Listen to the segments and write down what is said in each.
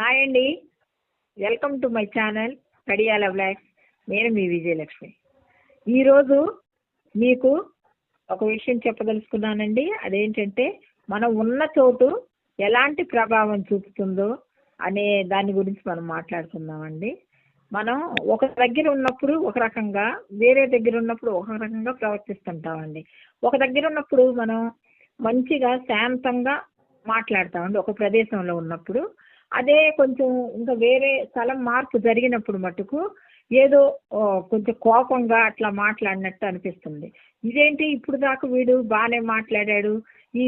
Hi అండి. Welcome to my channel Kadiyala blogs. నేను మీ విజయలక్ష్మి. ఈరోజు మీకు ఒక విషయం చెప్పదలుచుకున్నానండి. అదేంటంటే మనం ఉన్న చోటు ఎలాంటి ప్రభావం చూపుతుందో అనే దాని గురించి మనం మాట్లాడుకుందామండి. మనం ఒక దగ్గర ఉన్నప్పుడు ఒక రకంగా వేరే దగ్గర ఉన్నప్పుడు ఒక రకంగా ప్రవర్తిస్తుంటామండి. ఒక దగ్గర ఉన్నప్పుడు మనం మంచిగా శాంతంగా మాట్లాడతామండి. ఒక ప్రదేశంలో ఉన్నప్పుడు అదే కొంచెం ఇంకా వేరే స్థలం మార్పు జరిగినప్పుడు మటుకు ఏదో కొంచెం కోపంగా అట్లా మాట్లాడినట్టు అనిపిస్తుంది. ఇదేంటి ఇప్పుడు దాకా వీడు బాగానే మాట్లాడాడు? ఈ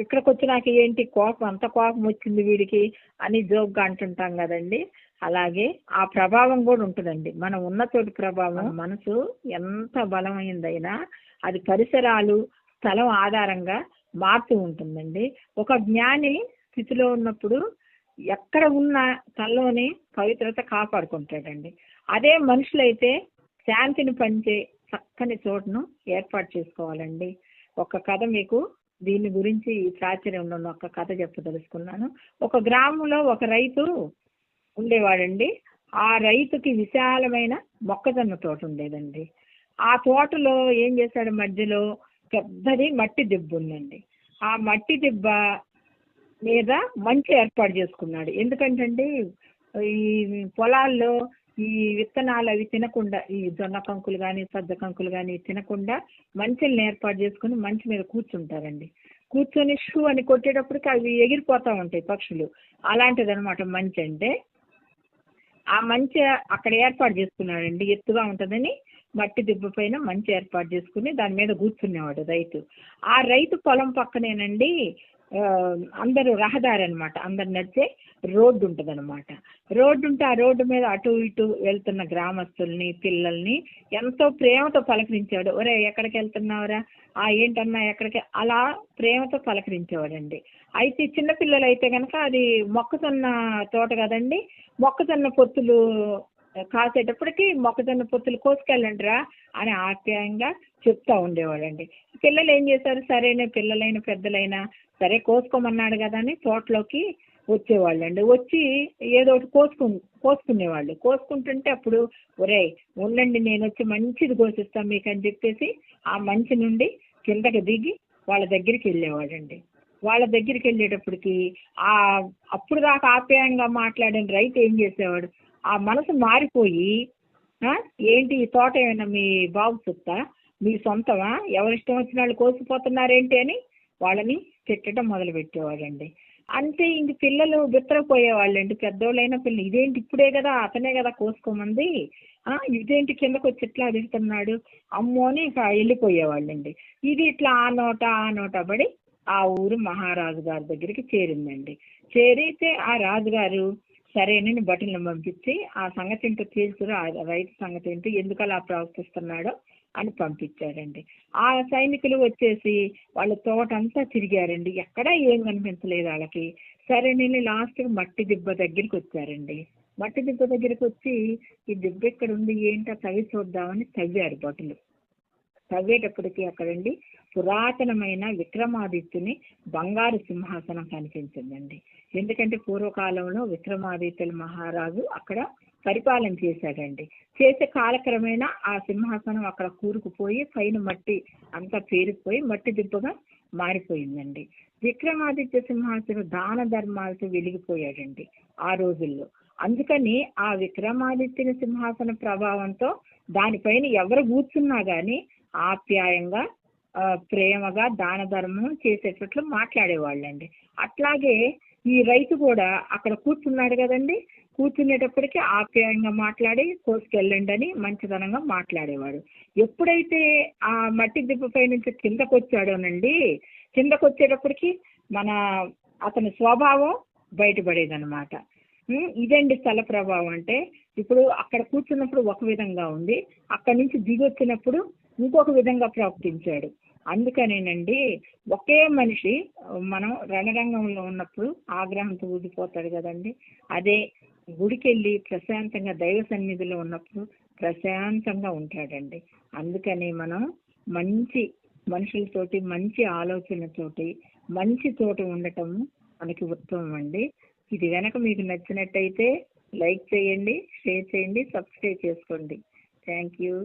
ఇక్కడికి వచ్చినాక ఏంటి కోపం? అంత కోపం వచ్చింది వీడికి అని జోక్గా అంటుంటాం కదండి. అలాగే ఆ ప్రభావం కూడా ఉంటుందండి. మనం ఉన్న చోటు ప్రభావం మనసు ఎంత బలమైందైనా అది పరిసరాలు స్థలం ఆధారంగా మారుతూ ఉంటుందండి. ఒక జ్ఞాని స్థితిలో ఉన్నప్పుడు ఎక్కడ ఉన్న తనలోనే పవిత్రత కాపాడుకుంటాడండి. అదే మనుషులైతే శాంతిని పంచే చక్కని చోటును ఏర్పాటు చేసుకోవాలండి. ఒక కథ మీకు దీని గురించి ప్రాచుర్యంలో ఒక కథ చెప్పదలుచుకున్నాను. ఒక గ్రామంలో ఒక రైతు ఉండేవాడండి. ఆ రైతుకి విశాలమైన మొక్కజొన్న తోట ఉండేదండి. ఆ తోటలో ఏం చేశాడు? మధ్యలో పెద్దది మట్టి దిబ్బ ఉందండి. ఆ మట్టి దిబ్బ మీద మంచి ఏర్పాటు చేసుకున్నాడు. ఎందుకంటే ఈ పొలాల్లో ఈ విత్తనాలు అవి తినకుండా ఈ జొన్న కంకులు కానీ సజ్జ కంకులు కానీ తినకుండా మంచిని ఏర్పాటు చేసుకుని మంచి మీద కూర్చుంటారండి. కూర్చొని షూ అని కొట్టేటప్పటికి అవి ఎగిరిపోతా ఉంటాయి పక్షులు. అలాంటిది అనమాట మంచి అంటే. ఆ మంచి అక్కడ ఏర్పాటు చేసుకున్నాడండి. ఎత్తుగా ఉంటుందని మట్టి దిబ్బ పైన మంచి ఏర్పాటు చేసుకుని దాని మీద కూర్చునేవాడు రైతు. ఆ రైతు పొలం పక్కనేనండి అందరూ రహదారి అనమాట అందరు నడిచే రోడ్డు ఉంటుంది అనమాట రోడ్డు ఉంటే ఆ రోడ్డు మీద అటు ఇటు వెళ్తున్న గ్రామస్తుల్ని పిల్లల్ని ఎంతో ప్రేమతో పలకరించాడు ఒరే ఎక్కడికి వెళ్తున్నావురా? ఆ ఏంటన్నా ఎక్కడికి? అలా ప్రేమతో పలకరించేవాడండి. అయితే చిన్నపిల్లలు అయితే కనుక అది మొక్కజొన్న తోట కదండి. మొక్కజొన్న పొత్తులు కాసేటప్పటికి మొక్కజొన్న పొత్తులు కోసుకెళ్ళండిరా అని ఆప్యాయంగా చెప్తా ఉండేవాడండి పిల్లలు ఏం చేశారు? సరేనే పిల్లలైన పెద్దలైనా సరే కోసుకోమన్నాడు కదా అని తోటలోకి వచ్చేవాళ్ళండి. వచ్చి ఏదో ఒకటి కోసుకు కోసుకునేవాళ్ళు. కోసుకుంటుంటే అప్పుడు ఒరేయ్ ఉండండి నేను వచ్చి మంచిది కోసిస్తాను మీకు అని చెప్పేసి ఆ మంచి నుండి కిందకి దిగి వాళ్ళ దగ్గరికి వెళ్ళేవాడండి వాళ్ళ దగ్గరికి వెళ్ళేటప్పటికి ఆ అప్పుడు దాకా ఆప్యాయంగా మాట్లాడిన రైతు ఏం చేసేవాడు? ఆ మనసు మారిపోయి ఏంటి ఈ తోట ఏమైనా మీ బాబు చెప్తా? మీ సొంతమా? ఎవరిష్టం వచ్చిన వాళ్ళు కోసిపోతున్నారేంటి అని వాళ్ళని తిట్టడం మొదలు పెట్టేవాడండి అంతే ఇంక పిల్లలు బిత్తరపోయేవాళ్ళండి. పెద్దోళ్ళైనా పిల్లలు ఇదేంటి ఇప్పుడే కదా అతనే కదా కోసుకోమంది. ఆ, ఇదేంటి కిందకు వచ్చి ఇట్లా అడుగుతున్నాడు? అమ్మో అని ఇక వెళ్ళిపోయేవాళ్ళండి. ఇది ఇట్లా ఆ నోట ఆ నోట పడి ఆ ఊరు మహారాజు గారి దగ్గరికి చేరిందండి. చేరితే ఆ రాజుగారు సరేనని భటులను పంపించి ఆ సంగతి ఏంటో తీసుకురా రైతు సంగతి ఏంటో ఎందుకు అలా ప్రవర్తిస్తున్నాడో అని పంపించాడండి ఆ సైనికులు వచ్చేసి వాళ్ళ తోట అంతా తిరిగారండి. ఎక్కడా ఏం కనిపించలేదు వాళ్ళకి. సరే నేను లాస్ట్ మట్టి దిబ్బ దగ్గరికి వచ్చారండి. మట్టి దిబ్బ దగ్గరికి వచ్చి ఈ దిబ్బ ఎక్కడ ఉంది ఏంటో తవ్వి చూద్దామని తవ్వారు భటులు తవ్వేటప్పటికి అక్కడండి పురాతనమైన విక్రమాదిత్యుని బంగారు సింహాసనం కనిపించిందండి. ఎందుకంటే పూర్వకాలంలో విక్రమాదిత్యుల మహారాజు అక్కడ పరిపాలన చేశాడండి. చేసే కాలక్రమేణా ఆ సింహాసనం అక్కడ కూరుకుపోయి పైన మట్టి అంతా పేరుకుపోయి మట్టి దిబ్బగా మారిపోయిందండి. విక్రమాదిత్య సింహాసనం దాన ధర్మాలతో వెలిగిపోయాడండి ఆ రోజుల్లో. అందుకని ఆ విక్రమాదిత్య సింహాసన ప్రభావంతో దానిపైన ఎవరు కూర్చున్నా గాని ఆప్యాయంగా ప్రేమగా దాన ధర్మం చేసేటట్లు మాట్లాడేవాళ్ళండి. అట్లాగే ఈ రైతు కూడా అక్కడ కూర్చున్నాడు కదండి. కూర్చునేటప్పటికి ఆప్యాయంగా మాట్లాడి కోసుకెళ్ళండి అని మంచితనంగా మాట్లాడేవాడు. ఎప్పుడైతే ఆ మట్టి దిబ్బపై నుంచి కిందకు వచ్చాడోనండి కిందకు వచ్చేటప్పటికి మన అతని స్వభావం బయటపడేది అనమాట ఇదండి స్థల ప్రభావం అంటే ఇప్పుడు అక్కడ కూర్చున్నప్పుడు ఒక విధంగా ఉంది. అక్కడి నుంచి దిగి వచ్చినప్పుడు ఇంకొక విధంగా ప్రవర్తించాడు. అందుకనేనండి ఒకే మనిషి మనం రణరంగంలో ఉన్నప్పుడు ఆగ్రహంతో ఊడిపోతాడు కదండి. అదే గుడికెళ్ళి ప్రశాంతంగా దైవ సన్నిధిలో ఉన్నప్పుడు ప్రశాంతంగా ఉంటాడండి. అందుకని మనం మంచి మనుషులతోటి మంచి ఆలోచనతోటి మంచి తోటి ఉండటం మనకి ఉత్తమం అండి. ఇది కనుక మీకు నచ్చినట్టయితే లైక్ చేయండి షేర్ చేయండి సబ్స్క్రైబ్ చేసుకోండి. Thank you.